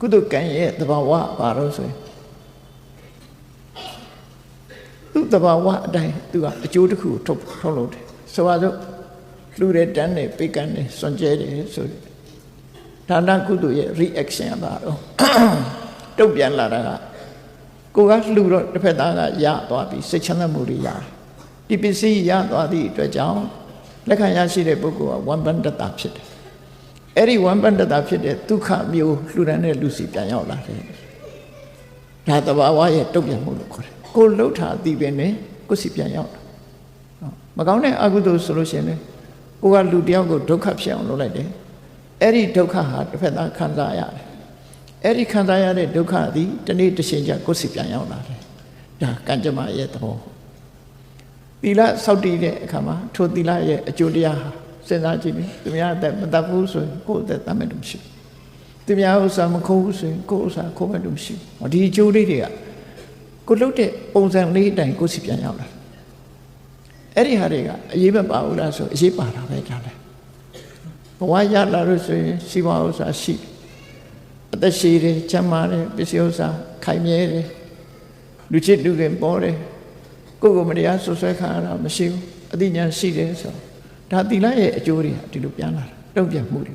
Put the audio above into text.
ကုသိုလ်ကံရဲ့သဘာဝဘာလို့ဆိုရင်သူ့သဘာဝအတိုင်းသူကအကျိုးတစ်ခုကိုထုတ်ထုတ်လို့တယ်ဆိုပါစို့လူတွေတန်းနေပိတ်ကန်နေစွန့်ကြဲတယ်ဆိုဒါနကုသိုလ်ရဲ့ reaction ကပါတော့တုတ်ပြန်လာတာကကိုကလှူတော့တစ်ဖက်သားကရသွားပြီးစိတ်ချမ်းသာမှုတွေရတယ်ဒီပစ္စည်းရသွားသည့်အတွက်ကြောင့်လက်ခံရရှိတဲ့ပုဂ္ဂိုလ်ကဝမ်ပန္တတာဖြစ်တယ် အဲ့ဒီဝမ်ပန္တတာဖြစ်တဲ့ဒုက္ခမျိုးလှူဒန်းတဲ့လူစီပြန်ရောက်လာတယ်ဒါတဘာဝရဲ့တုတ်ပြန်မှုလို့ခေါ်တယ်ကိုလှုပ်တာအသိပင်နဲ့ကိုစီပြန်ရောက်တာနော်မကောင်းတဲ့အကုသိုလ်ဆိုလို့ရှိရင်လေကိုကလူတယောက်ကိုဒုက္ခဖြစ်အောင်လုပ်လိုက်တယ်အဲ့ဒီဒုက္ခဟာတစ်ဖက်သားခံစားရတယ်အဲ့ဒီခံစားရတဲ့ဒုက္ခသည်တနေ့တစ်ချိန်ကျကိုစီပြန်ရောက်လာတယ်ဒါကံကြမ္မာရဲ့သဘောသီလစောင့်တည်တဲ့အခါမှာထိုသီလရဲ့အကျိုးတရားဟာ စဉ်းစားကြည့်ပြီးသူများအသက်မတတ်ဘူးဆိုရင်ကိုယ့်အသက်တတ်မဲ့လို့မရှိဘူးသူများဥစ္စာမခိုးဘူးဆိုရင်ကိုယ့်ဥစ္စာခိုးမဲ့လို့မရှိဘူးဒီအကျိုးလေးတွေကကိုလှုပ်တဲ့ပုံစံလေးအတိုင်းကိုစီပြန်ရောက်လာအဲ့ဒီဟာတွေကအရေးမပါဘူးလားဆိုအရေးပါတာပဲဒါလည်းဘဝရလာလို့ဆိုရင်စီမဥစ္စာရှိအသက်ရှိတယ်ချမ်းသာတယ်ပစ္စည်းဥစ္စာခိုင်မြဲတယ်လူချစ်လူခင်ပေါ်တယ်ကိုယ်ကိုယ်မတရားဆွဆွဲခံရတာမရှိဘူးအသိဉာဏ်ရှိတယ်ဆို ဒါသီလရဲ့အကျိုးတွေဟာဒီလိုပြန်လာတာတုံ့ပြန်မှုတွေ